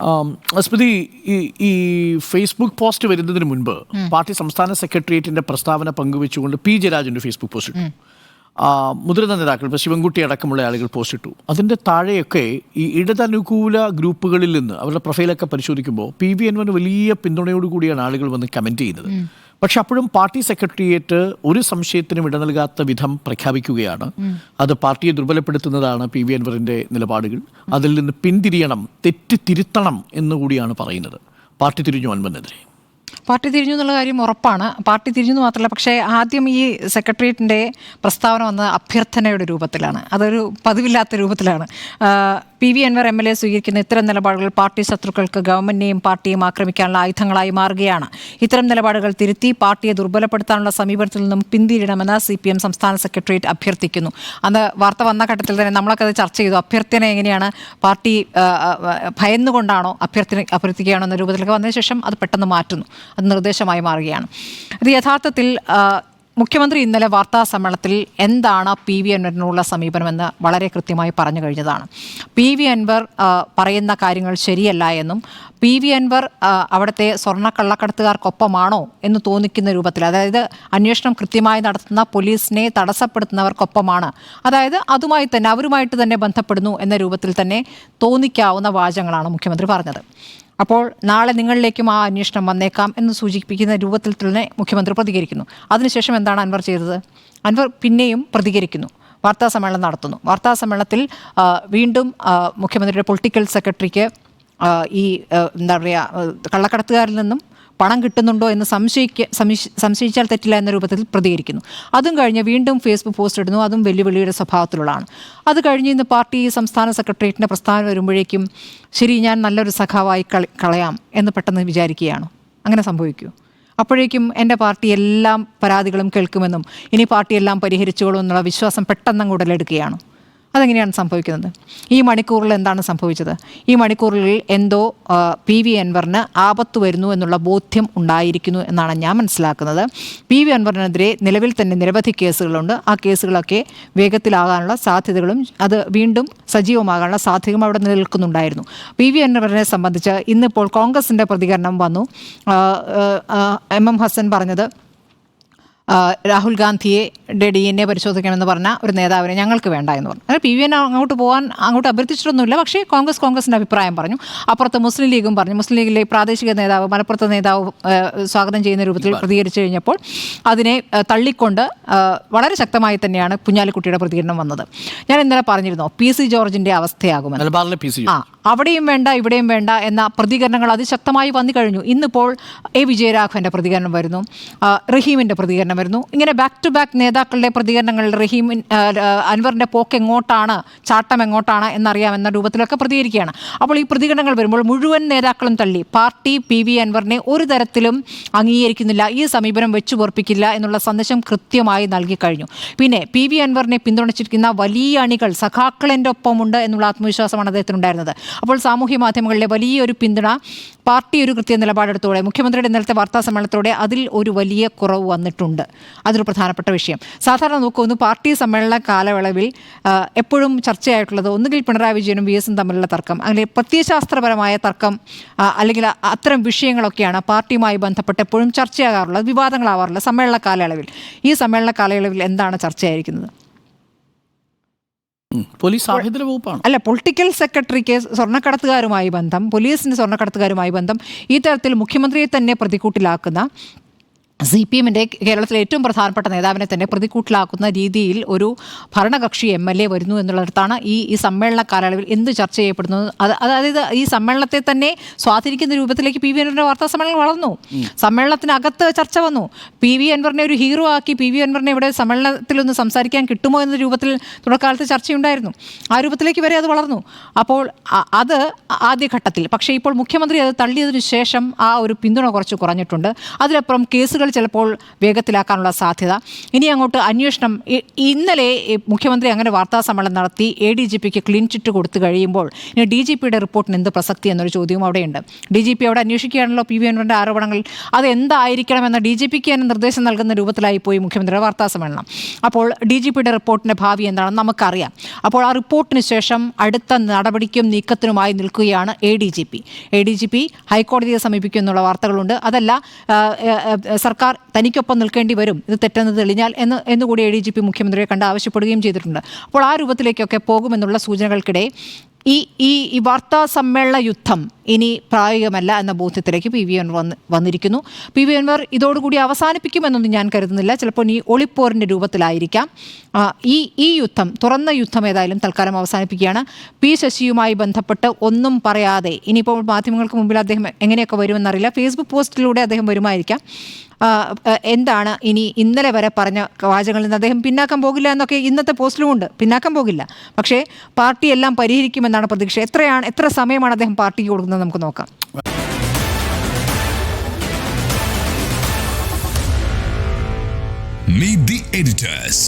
ആം, സ്മൃതി ഈ Facebook post വരുന്നതിന് മുൻപ് പാർട്ടി സംസ്ഥാന സെക്രട്ടേറിയറ്റിന്റെ പ്രസ്താവന പങ്കുവെച്ചുകൊണ്ട് പി ജയരാജന്റെ ഫേസ്ബുക്ക് പോസ്റ്റ് ഇട്ടു. മുതിർന്ന നേതാക്കൾ ഇപ്പോൾ ശിവൻകുട്ടി അടക്കമുള്ള ആളുകൾ പോസ്റ്റ് ഇട്ടു. അതിന്റെ താഴെയൊക്കെ ഈ ഇടതനുകൂല ഗ്രൂപ്പുകളിൽ നിന്ന് അവരുടെ പ്രൊഫൈലൊക്കെ പരിശോധിക്കുമ്പോൾ പി വി എൻവന് വലിയ പിന്തുണയോടുകൂടിയാണ് ആളുകൾ വന്ന് കമന്റ് ചെയ്യുന്നത്. പക്ഷെ അപ്പോഴും പാർട്ടി സെക്രട്ടേറിയറ്റ് ഒരു സംശയത്തിനും ഇട നൽകാത്ത വിധം പ്രഖ്യാപിക്കുകയാണ്. അത് പാർട്ടിയെ ദുർബലപ്പെടുത്തുന്നതാണ് പി വി അൻവറിന്റെ നിലപാടുകൾ. അതിൽ നിന്ന് പിന്തിരിയണം തെറ്റ് തിരുത്തണം എന്നുകൂടിയാണ് പറയുന്നത്. പാർട്ടി തിരിഞ്ഞു അൻവറിനെതിരെ. പാർട്ടി തിരിഞ്ഞു എന്നുള്ള കാര്യം ഉറപ്പാണ്. പാർട്ടി തിരിഞ്ഞു മാത്രമല്ല പക്ഷേ ആദ്യം ഈ സെക്രട്ടേറിയറ്റിന്റെ പ്രസ്താവന വന്നത് അഭ്യർത്ഥനയുടെ രൂപത്തിലാണ്. അതൊരു പതിവില്ലാത്ത രൂപത്തിലാണ്. P V Anvar M L A സ്വീകരിക്കുന്ന ഇത്തരം നിലപാടുകൾ പാർട്ടി ശത്രുക്കൾക്ക് ഗവൺമെന്റിനെയും പാർട്ടിയെയും ആക്രമിക്കാനുള്ള ആയുധങ്ങളായി മാറുകയാണ്. ഇത്തരം നിലപാടുകൾ തിരുത്തി പാർട്ടിയെ ദുർബലപ്പെടുത്താനുള്ള സമീപനത്തിൽ നിന്നും പിന്തിരിയണമെന്ന് സി പി എം സംസ്ഥാന സെക്രട്ടേറിയറ്റ് അഭ്യർത്ഥിക്കുന്നു. അന്ന് വാർത്ത വന്ന ഘട്ടത്തിൽ തന്നെ നമ്മളൊക്കെ അത് ചർച്ച ചെയ്തു. അഭ്യർത്ഥന എങ്ങനെയാണ്? പാർട്ടി ഭയന്നുകൊണ്ടാണോ അഭ്യർത്ഥന അഭ്യർത്ഥിക്കുകയാണോ എന്ന രൂപത്തിലേക്ക് വന്നതിന് ശേഷം അത് പെട്ടെന്ന് മാറ്റുന്നു. അത് നിർദ്ദേശമായി മാറുകയാണ്. ഇത് യഥാർത്ഥത്തിൽ മുഖ്യമന്ത്രി ഇന്നലെ വാർത്താ സമ്മേളനത്തിൽ എന്താണ് പി വി അൻവറിനുള്ള സമീപനമെന്ന് വളരെ കൃത്യമായി പറഞ്ഞു കഴിഞ്ഞതാണ്. പി വി അൻവർ പറയുന്ന കാര്യങ്ങൾ ശരിയല്ല എന്നും പി വി അൻവർ അവിടുത്തെ സ്വർണ കള്ളക്കടത്തുകാർക്കൊപ്പമാണോ എന്ന് തോന്നിക്കുന്ന രൂപത്തിൽ അതായത് അന്വേഷണം കൃത്യമായി നടത്തുന്ന പോലീസിനെ തടസ്സപ്പെടുത്തുന്നവർക്കൊപ്പമാണ്. അതായത് അതുമായി തന്നെ അവരുമായിട്ട് തന്നെ ബന്ധപ്പെടുന്നു എന്ന രൂപത്തിൽ തന്നെ തോന്നിക്കാവുന്ന വാചകങ്ങളാണ് മുഖ്യമന്ത്രി പറഞ്ഞത്. അപ്പോൾ നാളെ നിങ്ങളിലേക്കും ആ അന്വേഷണം വന്നേക്കാം എന്ന് സൂചിപ്പിക്കുന്ന രൂപത്തിൽ തന്നെ മുഖ്യമന്ത്രി പ്രതികരിക്കുന്നു. അതിനുശേഷം എന്താണ് അൻവർ ചെയ്തത്? അൻവർ പിന്നെയും പ്രതികരിക്കുന്നു. വാർത്താ സമ്മേളനം നടത്തുന്നു. വാർത്താ സമ്മേളനത്തിൽ വീണ്ടും മുഖ്യമന്ത്രിയുടെ പൊളിറ്റിക്കൽ സെക്രട്ടറിക്ക് ഈ എന്താ പറയുക കള്ളക്കടത്തുകാരിൽ നിന്നും പണം കിട്ടുന്നുണ്ടോ എന്ന് സംശയിക്ക സംശയിച്ചാൽ തെറ്റില്ല എന്ന രൂപത്തിൽ പ്രതികരിക്കുന്നു. അതും കഴിഞ്ഞ് വീണ്ടും ഫേസ്ബുക്ക് പോസ്റ്റ് ഇടുന്നു. അതും വെല്ലുവിളിയുടെ സ്വഭാവത്തിലുള്ളതാണ്. അത് കഴിഞ്ഞ് ഇന്ന് പാർട്ടി സംസ്ഥാന സെക്രട്ടേറിയറ്റിന്റെ പ്രസ്താവന വരുമ്പോഴേക്കും ശരി ഞാൻ നല്ലൊരു സഖാവായി കളി കളയാം എന്ന് പെട്ടെന്ന് വിചാരിക്കുകയാണ്. അങ്ങനെ സംഭവിക്കൂ. അപ്പോഴേക്കും എന്റെ പാർട്ടി എല്ലാം പരാതികളും കേൾക്കുമെന്നും ഇനി പാർട്ടി എല്ലാം പരിഹരിച്ചോളും എന്നുള്ള വിശ്വാസം പെട്ടെന്ന് ഉടലെടുക്കുകയാണ്. അതെങ്ങനെയാണ് സംഭവിക്കുന്നത്? ഈ മണിക്കൂറിൽ എന്താണ് സംഭവിച്ചത്? ഈ മണിക്കൂറിൽ എന്തോ പി വി അൻവറിന് ആപത്ത് വരുന്നു എന്നുള്ള ബോധ്യം ഉണ്ടായിരിക്കുന്നു എന്നാണ് ഞാൻ മനസ്സിലാക്കുന്നത്. പി വി അൻവറിനെതിരെ നിലവിൽ തന്നെ നിരവധി കേസുകളുണ്ട്. ആ കേസുകളൊക്കെ വേഗത്തിലാകാനുള്ള സാധ്യതകളും അത് വീണ്ടും സജീവമാകാനുള്ള സാധ്യതയും അവിടെ നിലനിൽക്കുന്നുണ്ടായിരുന്നു. പി വി അൻവറിനെ സംബന്ധിച്ച് ഇന്നിപ്പോൾ കോൺഗ്രസിന്റെ പ്രതികരണം വന്നു. എം എം ഹസൻ പറഞ്ഞത് രാഹുൽ ഗാന്ധിയെ ഡി എൻ എ പരിശോധിക്കണമെന്ന് പറഞ്ഞ ഒരു നേതാവിനെ ഞങ്ങൾക്ക് വേണ്ട എന്ന് പറഞ്ഞു. അങ്ങനെ പി വി എൻ അങ്ങോട്ട് പോകാൻ അങ്ങോട്ട് അഭ്യർത്ഥിച്ചിട്ടൊന്നുമില്ല. പക്ഷേ കോൺഗ്രസ് കോൺഗ്രസിന്റെ അഭിപ്രായം പറഞ്ഞു. അപ്പുറത്ത് മുസ്ലിം ലീഗും പറഞ്ഞു. മുസ്ലിം ലീഗിലെ പ്രാദേശിക നേതാവ് മലപ്പുറത്തെ നേതാവ് സ്വാഗതം ചെയ്യുന്ന രൂപത്തിൽ പ്രതികരിച്ചു കഴിഞ്ഞപ്പോൾ അതിനെ തള്ളിക്കൊണ്ട് വളരെ ശക്തമായി തന്നെയാണ് കുഞ്ഞാലിക്കുട്ടിയുടെ പ്രതികരണം വന്നത്. ഞാൻ ഇന്നലെ പറഞ്ഞിരുന്നു പി സി ജോർജിന്റെ അവസ്ഥയാകുമെന്ന്. ആ അവിടെയും വേണ്ട ഇവിടെയും വേണ്ട എന്ന പ്രതികരണങ്ങൾ അതിശക്തമായി വന്നു കഴിഞ്ഞു. ഇന്നിപ്പോൾ എ വിജയരാഘവന്റെ പ്രതികരണം വരുന്നു. റഹീമിന്റെ പ്രതികരണം വരുന്നു. ഇങ്ങനെ ബാക്ക് ടു ബാക്ക് നേതാക്കളുടെ പ്രതികരണങ്ങൾ റഹീമിൻ അൻവറിന്റെ പോക്ക് എങ്ങോട്ടാണ് ചാട്ടം എങ്ങോട്ടാണ് എന്നറിയാമെന്ന രൂപത്തിലൊക്കെ പ്രതികരിക്കുകയാണ്. അപ്പോൾ ഈ പ്രതികരണങ്ങൾ വരുമ്പോൾ മുഴുവൻ നേതാക്കളും തള്ളി. പാർട്ടി പി വി അൻവറിനെ ഒരു തരത്തിലും അംഗീകരിക്കുന്നില്ല ഈ സമീപനം വെച്ചു പൊറപ്പിക്കില്ല എന്നുള്ള സന്ദേശം കൃത്യമായി നൽകി കഴിഞ്ഞു. പിന്നെ പി വി അൻവറിനെ പിന്തുണച്ചിരിക്കുന്ന വലിയ അണികൾ സഖാക്കളെന്റെ ഒപ്പമുണ്ട് എന്നുള്ള ആത്മവിശ്വാസമാണ് അദ്ദേഹത്തിനുണ്ടായിരുന്നത്. അപ്പോൾ സാമൂഹ്യ മാധ്യമങ്ങളിലെ വലിയൊരു പിന്തുണ പാർട്ടി ഒരു കൃത്യ നിലപാടെടുത്തോടെ മുഖ്യമന്ത്രിയുടെ ഇന്നലത്തെ വാർത്താ സമ്മേളനത്തോടെ അതിൽ ഒരു വലിയ കുറവ് വന്നിട്ടുണ്ട്. അതൊരു പ്രധാനപ്പെട്ട വിഷയം. സാധാരണ നോക്കുമെന്ന് പാർട്ടി സമ്മേളന കാലയളവിൽ എപ്പോഴും ചർച്ചയായിട്ടുള്ളത് ഒന്നുകിൽ പിണറായി വിജയനും വി എസും തമ്മിലുള്ള തർക്കം അങ്ങനെ പ്രത്യയശാസ്ത്രപരമായ തർക്കം അല്ലെങ്കിൽ അത്തരം വിഷയങ്ങളൊക്കെയാണ് പാർട്ടിയുമായി ബന്ധപ്പെട്ട് എപ്പോഴും ചർച്ചയാകാറുള്ളത് വിവാദങ്ങളാവാറുള്ളത് സമ്മേളന കാലയളവിൽ. ഈ സമ്മേളന കാലയളവിൽ എന്താണ് ചർച്ചയായിരിക്കുന്നത്. പോലീസ് അല്ല പൊളിറ്റിക്കൽ സെക്രട്ടറിക്ക് സ്വർണക്കടത്തുകാരുമായി ബന്ധം പോലീസിന് സ്വർണക്കടത്തുകാരുമായി ബന്ധം ഈ തരത്തിൽ മുഖ്യമന്ത്രിയെ തന്നെ പ്രതിക്കൂട്ടിലാക്കുന്ന സി പി എമ്മിന്റെ കേരളത്തിലെ ഏറ്റവും പ്രധാനപ്പെട്ട നേതാവിനെ തന്നെ പ്രതിക്കൂട്ടിലാക്കുന്ന രീതിയിൽ ഒരു ഭരണകക്ഷി എം എൽ എ വരുന്നു എന്നുള്ളിടത്താണ് ഈ ഈ സമ്മേളന കാലയളവിൽ എന്ത് ചർച്ച ചെയ്യപ്പെടുന്നത് അത് അതായത് ഈ സമ്മേളനത്തെ തന്നെ സ്വാധീനിക്കുന്ന രൂപത്തിലേക്ക് പി വി അൻവറിന്റെ വാർത്താ സമ്മേളനം വളർന്നു. സമ്മേളനത്തിനകത്ത് ചർച്ച വന്നു. പി വി അൻവറിനെ ഒരു ഹീറോ ആക്കി പി വി അൻവറിനെ ഇവിടെ സമ്മേളനത്തിലൊന്ന് സംസാരിക്കാൻ കിട്ടുമോ എന്ന രൂപത്തിൽ തുടക്കാലത്ത് ചർച്ചയുണ്ടായിരുന്നു. ആ രൂപത്തിലേക്ക് വരെ അത് വളർന്നു. അപ്പോൾ അത് ആദ്യഘട്ടത്തിൽ. പക്ഷേ ഇപ്പോൾ മുഖ്യമന്ത്രി അത് തള്ളിയതിനു ശേഷം ആ ഒരു പിന്തുണ കുറച്ച് കുറഞ്ഞിട്ടുണ്ട്. അതിലപ്പുറം കേസുകളിൽ ചിലപ്പോൾ വേഗത്തിലാക്കാനുള്ള സാധ്യത. ഇനി അങ്ങോട്ട് അന്വേഷണം. ഇന്നലെ മുഖ്യമന്ത്രി അങ്ങനെ വാർത്താ സമ്മേളനം നടത്തി എ ഡി ജി പിക്ക് ക്ലീൻ ചിറ്റ് കൊടുത്തു കഴിയുമ്പോൾ ഇനി ഡി ജി പിയുടെ റിപ്പോർട്ടിന് എന്ത് പ്രസക്തി എന്നൊരു ചോദ്യവും അവിടെയുണ്ട്. ഡി ജി പി അവിടെ അന്വേഷിക്കുകയാണല്ലോ പി വി അൻവറിന്റെ ആരോപണങ്ങൾ. അത് എന്തായിരിക്കണമെന്ന ഡി ജി പിക്ക് തന്നെ നിർദ്ദേശം നൽകുന്ന രൂപത്തിലായി പോയി മുഖ്യമന്ത്രിയുടെ വാർത്താ സമ്മേളനം. അപ്പോൾ ഡി ജി പിയുടെ റിപ്പോർട്ടിന്റെ ഭാവി എന്താണെന്ന് നമുക്കറിയാം. അപ്പോൾ ആ റിപ്പോർട്ടിന് ശേഷം അടുത്ത നടപടിക്കും നീക്കത്തിനുമായി നിൽക്കുകയാണ് A D G P. A D G P ഹൈക്കോടതിയെ സമീപിക്കും എന്നുള്ള വാർത്തകളുണ്ട്. അതല്ല ആ, സർക്കാർ തനിക്കൊപ്പം നിൽക്കേണ്ടി വരും. ഇത് തെറ്റെന്ന് തെളിഞ്ഞാൽ എന്ന് എന്നുകൂടി എ ഡി ജി പി മുഖ്യമന്ത്രിയെ കണ്ട് ആവശ്യപ്പെടുകയും ചെയ്തിട്ടുണ്ട്. അപ്പോൾ ആ രൂപത്തിലേക്കൊക്കെ പോകുമെന്നുള്ള സൂചനകൾക്കിടെ ഈ ഈ ഈ വാർത്താ സമ്മേളന യുദ്ധം ഇനി പ്രായോഗികമല്ല എന്ന ബോധ്യത്തിലേക്ക് പി വി അൻവർ വന്ന് വന്നിരിക്കുന്നു. പി വി അൻവർ ഇതോടുകൂടി അവസാനിപ്പിക്കുമെന്നൊന്നും ഞാൻ കരുതുന്നില്ല. ചിലപ്പോൾ ഈ ഒളിപ്പോറിന്റെ രൂപത്തിലായിരിക്കാം. ഈ ഈ യുദ്ധം തുറന്ന യുദ്ധം ഏതായാലും തൽക്കാലം അവസാനിപ്പിക്കുകയാണ്. പി ശശിയുമായി ബന്ധപ്പെട്ട് ഒന്നും പറയാതെ ഇനിയിപ്പോൾ മാധ്യമങ്ങൾക്ക് മുമ്പിൽ അദ്ദേഹം എങ്ങനെയൊക്കെ വരുമെന്നറിയില്ല. ഫേസ്ബുക്ക് പോസ്റ്റിലൂടെ അദ്ദേഹം വരുമായിരിക്കാം. എന്താണ് ഇനി ഇന്നലെ വരെ പറഞ്ഞ വാചകങ്ങളിൽ നിന്ന് അദ്ദേഹം പിന്നാക്കം പോകില്ല എന്നൊക്കെ ഇന്നത്തെ പോസ്റ്റിലുമുണ്ട് പിന്നാക്കം പോകില്ല. പക്ഷേ പാർട്ടി എല്ലാം പരിഹരിക്കുമെന്നാണ് പ്രതീക്ഷ. എത്രയാണ് എത്ര സമയമാണ് അദ്ദേഹം പാർട്ടിക്ക് കൊടുക്കുന്നത് നമുക്ക് നോക്കാം. Meet the editors.